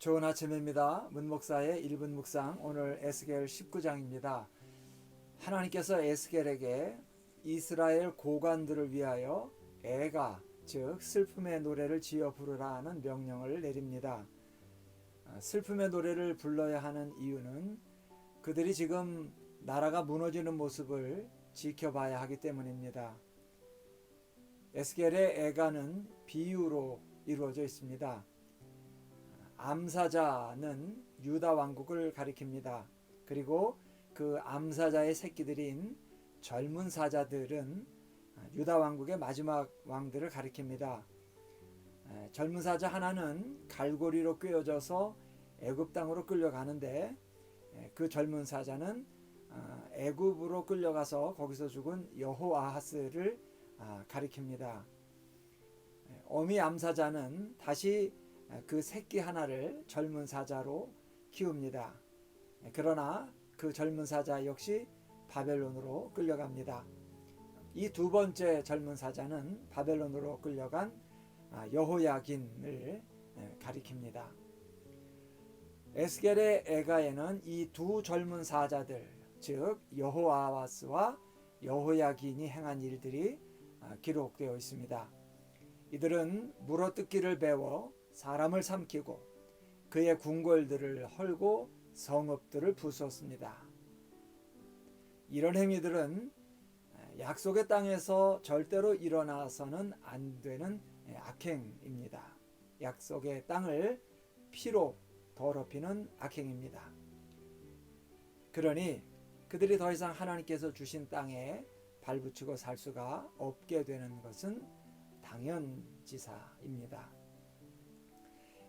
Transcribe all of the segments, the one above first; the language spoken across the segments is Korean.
좋은 아침입니다. 문목사의 1분 묵상 오늘 에스겔 19장입니다. 하나님께서 에스겔에게 이스라엘 고관들을 위하여 애가 즉 슬픔의 노래를 지어 부르라는 명령을 내립니다. 아, 슬픔의 노래를 불러야 하는 이유는 그들이 지금 나라가 무너지는 모습을 지켜봐야 하기 때문입니다. 에스겔의 애가는 비유로 이루어져 있습니다. 암사자는 유다 왕국을 가리킵니다. 그리고 그 암사자의 새끼들인 젊은 사자들은 유다 왕국의 마지막 왕들을 가리킵니다. 젊은 사자 하나는 갈고리로 꿰어져서 애굽 땅으로 끌려가는데 그 젊은 사자는 애굽으로 끌려가서 거기서 죽은 여호아하스를 가리킵니다. 어미 암사자는 다시 그 새끼 하나를 젊은 사자로 키웁니다. 그러나 그 젊은 사자 역시 바벨론으로 끌려갑니다. 이 두 번째 젊은 사자는 바벨론으로 끌려간 여호야긴을 가리킵니다. 에스겔의 애가에는 이 두 젊은 사자들, 즉 여호아와스와 여호야긴이 행한 일들이 기록되어 있습니다. 이들은 물어뜯기를 배워 사람을 삼키고 그의 궁궐들을 헐고 성읍들을 부수었습니다. 이런 행위들은 약속의 땅에서 절대로 일어나서는 안 되는 악행입니다. 약속의 땅을 피로 더럽히는 악행입니다. 그러니 그들이 더 이상 하나님께서 주신 땅에 발붙이고 살 수가 없게 되는 것은 당연지사입니다.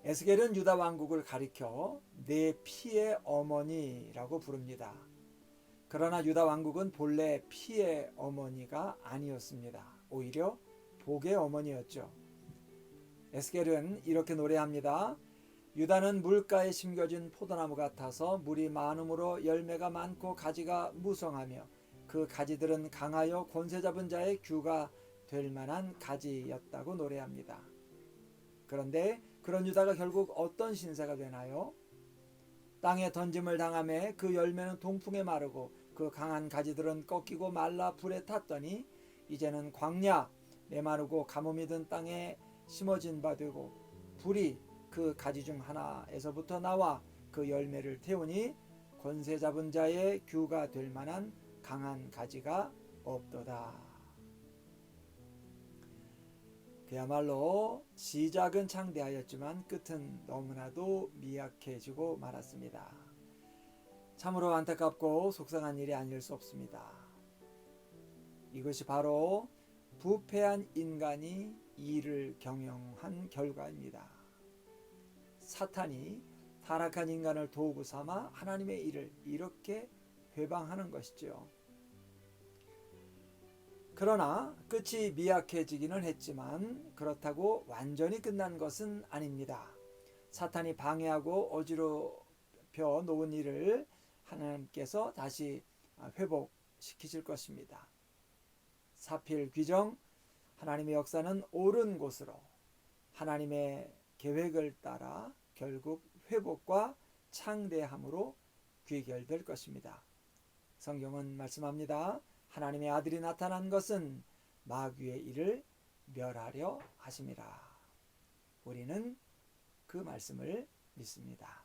에스겔은 유다 왕국을 가리켜 내 피의 어머니라고 부릅니다. 그러나 유다 왕국은 본래 피의 어머니가 아니었습니다. 오히려 복의 어머니였죠. 에스겔은 이렇게 노래합니다. 유다는 물가에 심겨진 포도나무 같아서 물이 많음으로 열매가 많고 가지가 무성하며 그 가지들은 강하여 권세 잡은 자의 규가 될 만한 가지였다고 노래합니다. 그런데 그런 유다가 결국 어떤 신세가 되나요? 땅에 던짐을 당함에 그 열매는 동풍에 마르고 그 강한 가지들은 꺾이고 말라 불에 탔더니 이제는 광야 메마르고 가뭄이 든 땅에 심어진 바 되고 불이 그 가지 중 하나에서부터 나와 그 열매를 태우니 권세 잡은 자의 규가 될 만한 강한 가지가 없도다. 그야말로 시작은 창대하였지만 끝은 너무나도 미약해지고 말았습니다. 참으로 안타깝고 속상한 일이 아닐 수 없습니다. 이것이 바로 부패한 인간이 이를 경영한 결과입니다. 사탄이 타락한 인간을 도구 삼아 하나님의 일을 이렇게 회방하는 것이죠. 그러나 끝이 미약해지기는 했지만 그렇다고 완전히 끝난 것은 아닙니다. 사탄이 방해하고 어지럽혀 놓은 일을 하나님께서 다시 회복시키실 것입니다. 사필 귀정 하나님의 역사는 옳은 곳으로 하나님의 계획을 따라 결국 회복과 창대함으로 귀결될 것입니다. 성경은 말씀합니다. 하나님의 아들이 나타난 것은 마귀의 일을 멸하려 하심이라. 우리는 그 말씀을 믿습니다.